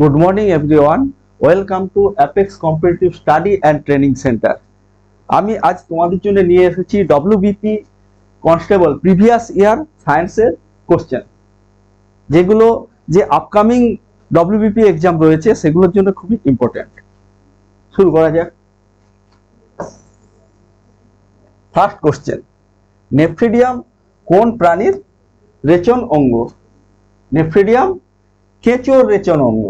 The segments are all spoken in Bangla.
Good morning, everyone. Welcome to apex Competitive study and training centre আমি আজ তোমাদের জন্য নিয়ে এসেছি ডব্লিউবিপি কনস্টেবল প্রিভিয়াস ইয়ার সায়েন্সের কোশ্চেন যেগুলো যে আপকামিং ডব্লিউবিপি এক্সাম রয়েছে, সেগুলোর জন্য খুবই ইম্পর্ট্যান্ট শুরু করা যাক। ফার্স্ট কোশ্চেন নেফ্রিডিয়াম কোন প্রাণীর রেচন অঙ্গ? নেফ্রিডিয়াম কেঁচোর রেচন অঙ্গ?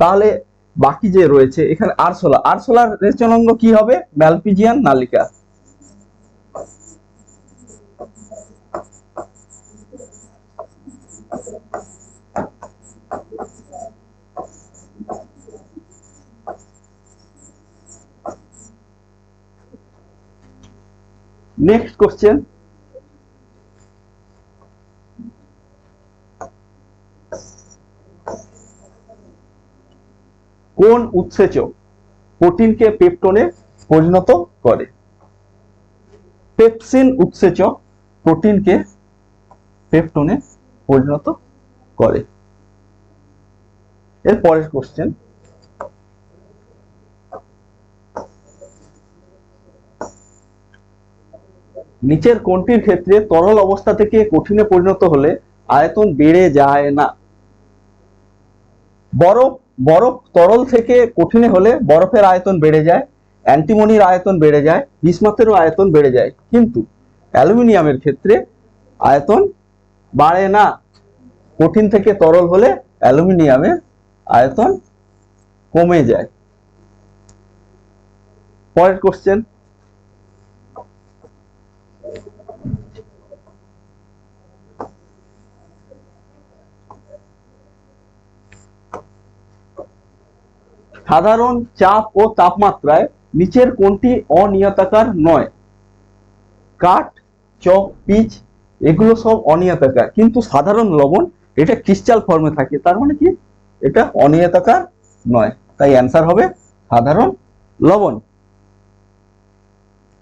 তাহলে বাকি যে রয়েছে, এখানে আরশোলা আরশোলার রেচন অঙ্গ কি হবে? ম্যালপিজিয়ান নালিকা। নেক্সট কোশ্চেন কোন উৎসেচক। প্রোটিনকে পেপটনে পরিণত করে। পেপসিন উৎসেচক প্রোটিনকে পেপটনে পরিণত করে। এর পরের কোশ্চেন নিচের কোনটির ক্ষেত্রে তরল অবস্থা থেকে কঠিনে পরিণত হলে আয়তন বেড়ে যায় না? বরফ বরফ তরল থেকে কঠিনে হলে বরফের আয়তন বেড়ে যায়, অ্যান্টিমনির আয়তন বেড়ে যায় বিসমাথেরও আয়তন বেড়ে যায়। কিন্তু অ্যালুমিনিয়ামের ক্ষেত্রে আয়তন বাড়ে না। কঠিন থেকে তরল হলে অ্যালুমিনিয়ামের আয়তন কমে যায়। পরের কোশ্চেন সাধারণ চাপ ও তাপমাত্রায় নিচের কোনটি অনিয়তাকার নয়? কাঠ, চক, পিচ, এগুলো সব অনিয়তাকার। কিন্তু সাধারণ লবণ, এটা ক্রিস্টাল ফর্মে থাকে। তার মানে কি? এটা অনিয়তাকার নয়। তাই অ্যান্সার হবে সাধারণ লবণ।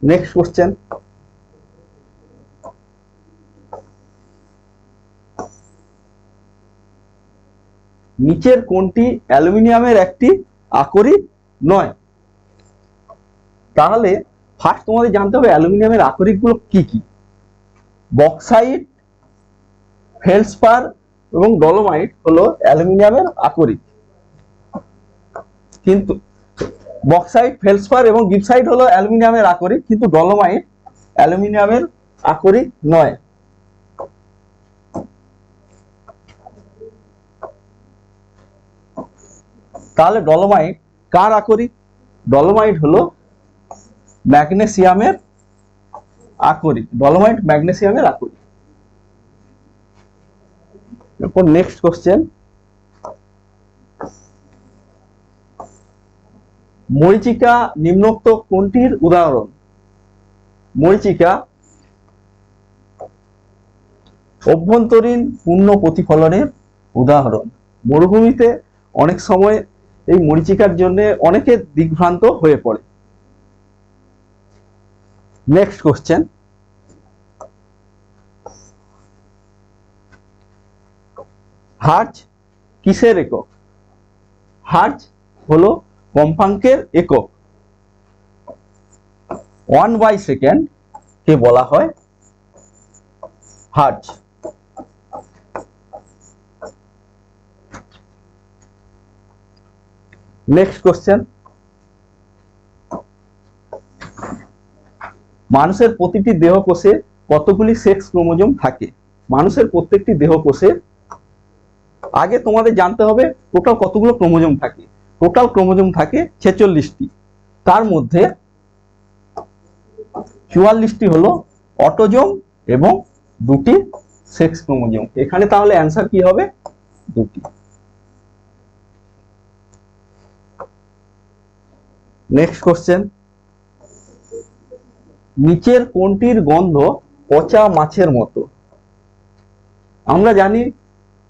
Next question. নিচের কোনটি অ্যালুমিনিয়ামের একটি আকরিক নয়। তাহলে ফার্স্ট তোমাদের জানতে হবে অ্যালুমিনিয়ামের আকরিকগুলো কি কি? বক্সাইট ফেলসপার এবং ডলোমাইট হলো অ্যালুমিনিয়ামের আকরিক। কিন্তু বক্সাইট ফেলসপার এবং গিপসাইট হলো অ্যালুমিনিয়ামের আকরিক, কিন্তু ডলোমাইট অ্যালুমিনিয়ামের আকরিক নয়। তাহলে ডলোমাইট কার আকরিক? ডলোমাইট হলো ম্যাগনেসিয়ামের আকরিক। ডলোমাইট ম্যাগনেসিয়ামের আকরিক। এরপর নেক্সট কোশ্চেন মরিচিকা নিম্নোক্ত কোনটির উদাহরণ? মরিচিকা অভ্যন্তরীণ পূর্ণ প্রতিফলনের উদাহরণ। মরুভূমিতে অনেক সময় এই মরিচিকার জন্য অনেকে দিগ্ভ্রান্ত হয়ে পড়ে। নেক্সট কোশ্চেন হার্জ কিসের একক? হার্জ হলো কম্পাঙ্কের একক। ওয়ান বাই সেকেন্ড কে বলা হয় হার্জ নেক্সট কোশ্চেন মানুষের প্রতিটি দেহকোষে কতগুলি সেক্স ক্রোমোজোম থাকে? মানুষের প্রত্যেকটি দেহকোষে আগে তোমাদের জানতে হবে টোটাল কতগুলো ক্রোমোজোম থাকে। টোটাল ক্রোমোজোম থাকে ছেচল্লিশটি। তার মধ্যে চুয়াল্লিশটি হলো অটোজোম এবং দুটি সেক্স ক্রোমোজোম। এখানে তাহলে অ্যান্সার কি হবে? দুটি। নেক্সট কোশ্চেন নিচের কোনটির গন্ধ পচা মাছের মতো? আমরা জানি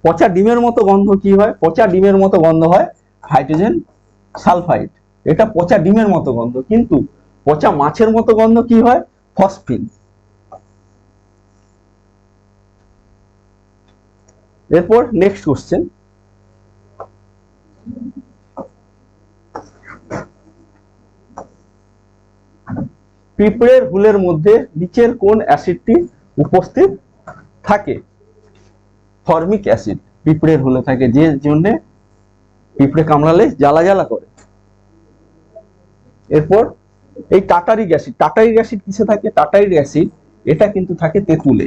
পচা ডিমের মতো গন্ধ কি হয়? পচা ডিমের মতো গন্ধ হয় হাইড্রোজেন সালফাইড। এটা পচা ডিমের মতো গন্ধ। কিন্তু পচা মাছের মতো গন্ধ কি হয়? ফসফিন। এরপর নেক্সট কোশ্চেন পিঁপড়ের হুলের মধ্যে নিচের কোন অ্যাসিডটি উপস্থিত থাকে? ফর্মিক অ্যাসিড, পিঁপড়ের হুলে থাকে যে জন্যে পিঁপড়ে কামড়ালে জ্বালা জ্বালা করে। এরপর এই টাটারিক অ্যাসিড টাটারিক অ্যাসিড কিসে থাকে? টাটারিক অ্যাসিড, এটা কিন্তু থাকে তেঁতুলে।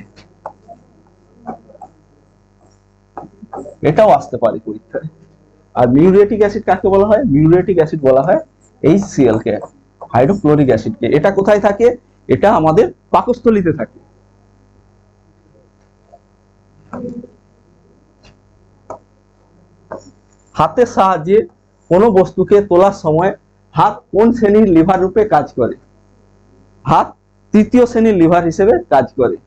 এটাও আসতে পারে পরীক্ষায়। আর মিউরেটিক অ্যাসিড কাকে বলা হয়? মিউরেটিক অ্যাসিড বলা হয় এই সিএল কে হাইড্রোক্লোরিক অ্যাসিডকে, এটা কোথায় থাকে? এটা আমাদের পাকস্থলিতে থাকে। হাতের সাহায্যে কোনো বস্তুকে তোলার সময় হাত কোন শ্রেণির লিভার রূপে কাজ করে? হাত তৃতীয় শ্রেণির লিভার হিসেবে কাজ করে।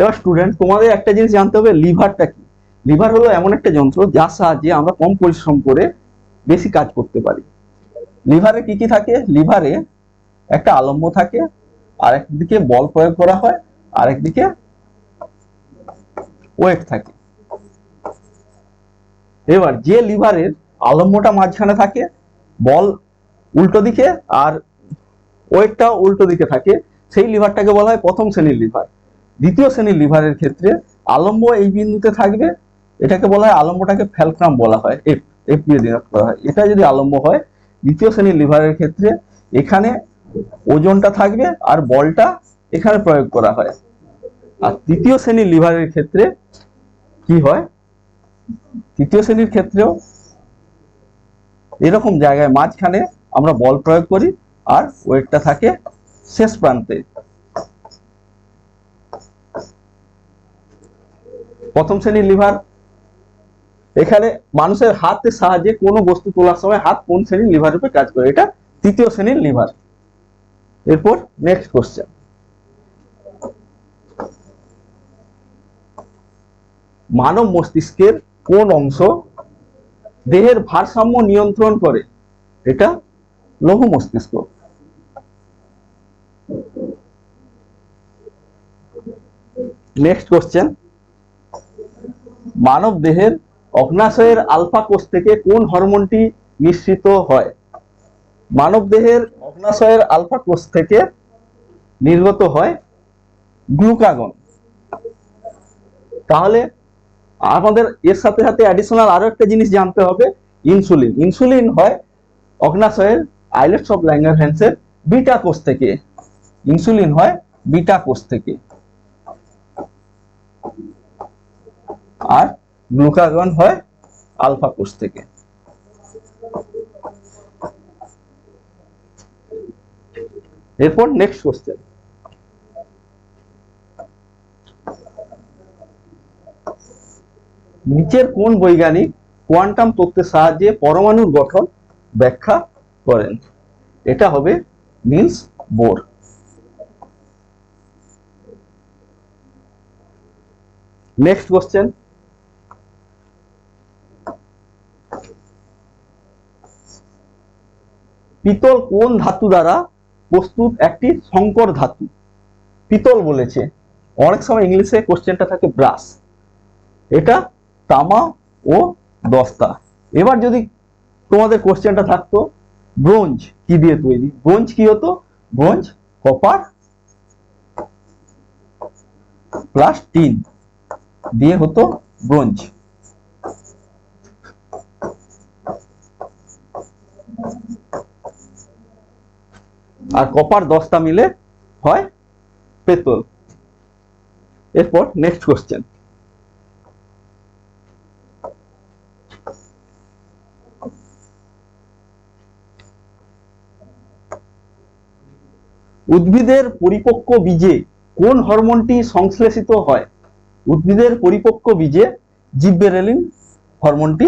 এবার স্টুডেন্ট তোমাদের একটা জিনিস জানতে হবে, লিভারটা কি? লিভার হলো এমন একটা যন্ত্র যার সাহায্যে আমরা কম পরিশ্রম করে বেশি কাজ করতে পারি। লিভারে কি কি থাকে? লিভারে একটা আলম্ব থাকে আর একদিকে বল প্রয়োগ করা হয় আর একদিকে ওয়েট থাকে। এবার যে লিভারের আলম্বটা মাঝখানে থাকে, বল উল্টো দিকে আর ওয়েটটা উল্টো দিকে থাকে, সেই লিভারটাকে বলা হয় প্রথম শ্রেণির লিভার। দ্বিতীয় শ্রেণির লিভারের ক্ষেত্রে আলম্ব এই বিন্দুতে থাকবে, এটাকে বলা হয় আলম্বটাকে ফ্যালক্রাম বলা হয় এফ এফ দিয়ে হয়। এটা যদি আলম্ব হয়, দ্বিতীয় শ্রেণির লিভারের ক্ষেত্রে এখানে ওজনটা থাকবে আর বলটা এখানে প্রয়োগ করা হয়। আর তৃতীয় শ্রেণির লিভারের ক্ষেত্রে কি হয়? তৃতীয় শ্রেণির ক্ষেত্রেও এরকম জায়গায় মাঝখানে আমরা বল প্রয়োগ করি আর ওয়েটটা থাকে শেষ প্রান্তে। প্রথম শ্রেণির লিভার। এখানে মানুষের হাতের সাহায্যে কোনো বস্তু তোলার সময় হাত কোন শ্রেণির লিভার রূপে কাজ করে? এটা তৃতীয় শ্রেণির লিভার। এরপর নেক্সট কোশ্চেন মানব মস্তিষ্কের কোন অংশ দেহের ভারসাম্য নিয়ন্ত্রণ করে? এটা লৌহ মস্তিষ্ক। নেক্সট কোশ্চেন মানব দেহের অগ্নাশয়ের আলফা কোষ থেকে কোন হরমোনটি নিঃসৃত হয়? মানব দেহের অগ্নাশয়ের আলফা কোষ থেকে নির্গত হয় গ্লুকাগন। তাহলে আমাদের এর সাথে সাথে অ্যাডিশনাল আরও একটা জিনিস জানতে হবে ইনসুলিন ইনসুলিন হয় অগ্নাশয়ের আইলেটস অফ ল্যাঙ্গারহ্যান্সের বিটা কোষ থেকে। ইনসুলিন হয় বিটা কোষ থেকে। আর গ্লুকাগন হয় আলফা কোষ থেকে। এরপর নেক্সট কোশ্চেন নিচের কোন বৈজ্ঞানিক কোয়ান্টাম তত্ত্বের সাহায্যে পরমাণুর গঠন ব্যাখ্যা করেন? এটা হবে নিলস বোর। নেক্সট কোশ্চেন পিতল কোন ধাতু দ্বারা প্রস্তুত? একটি সংকর ধাতু। পিতল বলেছে। অনেক সময় ইংলিশে কোশ্চেনটা থাকে ব্রাস এটা তামা ও দস্তা। এবার যদি তোমাদের কোশ্চেনটা থাকতো, ব্রোঞ্জ কি দিয়ে তৈরি? ব্রোঞ্জ কি হতো? ব্রোঞ্জ, কপার প্লাস টিন দিয়ে হতো ব্রোঞ্জ। আর কপার দশটা মিলে হয় পেতল। এরপর নেক্সট কোশ্চেন উদ্ভিদের পরিপক্ক বীজে কোন হরমোনটি সংশ্লেষিত হয়? উদ্ভিদের পরিপক্ক বীজে জিব্বেরেলিন হরমোনটি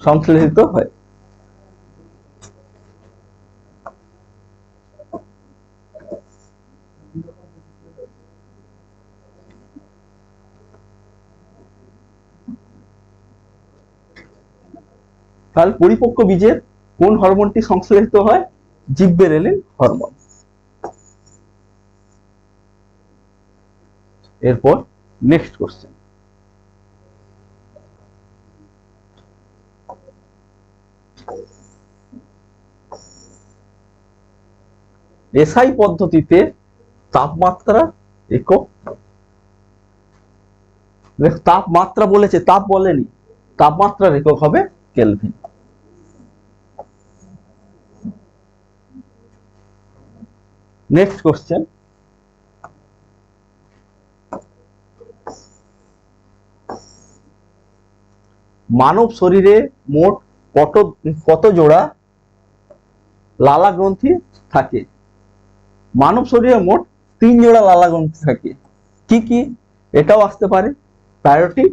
সংশ্লেষিত হয়। তাহলে পরিপক্ক বীজের কোন হরমোনটি সংশ্লেষিত হয়? Gibberellin hormone. এরপর নেক্সট কোশ্চেন এসআই পদ্ধতিতে তাপমাত্রা একক। তাপমাত্রা বলেছে, তাপ বলেনি, তাপমাত্রার একক হবে কেলভিন। নেক্সট কোশ্চেন মানব শরীরে মোট কত কত জোড়া লালা গ্রন্থি থাকে? মানব শরীরে মোট তিন জোড়া লালা গ্রন্থি থাকে। কি কি? এটাও আসতে পারে। প্যারোটিড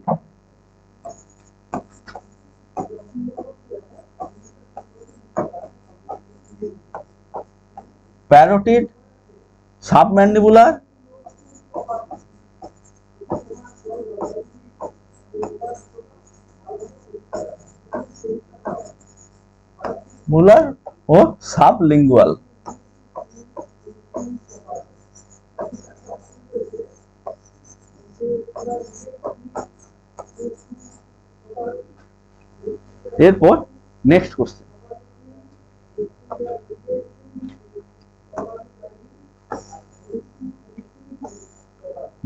প্যারোটিড সাবম্যান্ডিবুলার মুলার ও সাবলিঙ্গুয়াল। এরপর নেক্সট কোশ্চেন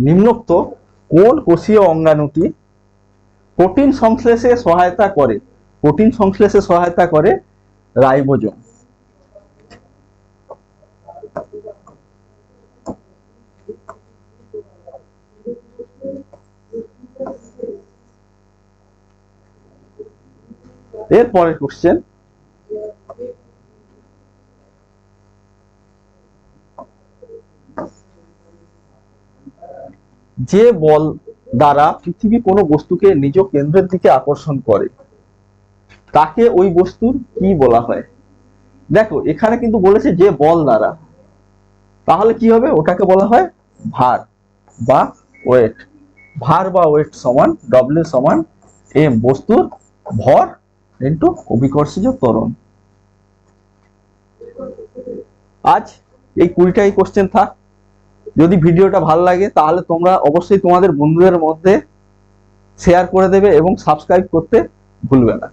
নিম্নোক্ত কোন কোষীয় অঙ্গাণুটি প্রোটিন সংশ্লেষে সহায়তা করে? প্রোটিন সংশ্লেষে সহায়তা করে রাইবোজোম। এর পরের কোশ্চেন যে বল দ্বারা পৃথিবী কোনো বস্তুকে নিজ কেন্দ্রের দিকে আকর্ষণ করে, তাকে ওই বস্তুর কি বলা হয়? দেখো, এখানে কিন্তু বলেছে যে বল দ্বারা। তাহলে কি হবে? ওটাকে বলা হয় ভার বা ওয়েট। ভার বা ওয়েট সমান ডব্লিউ সমান এম বস্তুর ভর ইন্টু অভিকর্ষজ ত্বরণ। আজ এই কুড়িটাই কোশ্চেন থাক। যদি ভিডিওটা ভালো লাগে, তাহলে তোমরা অবশ্যই তোমাদের বন্ধুদের মধ্যে শেয়ার করে দেবে এবং সাবস্ক্রাইব করতে ভুলবে না।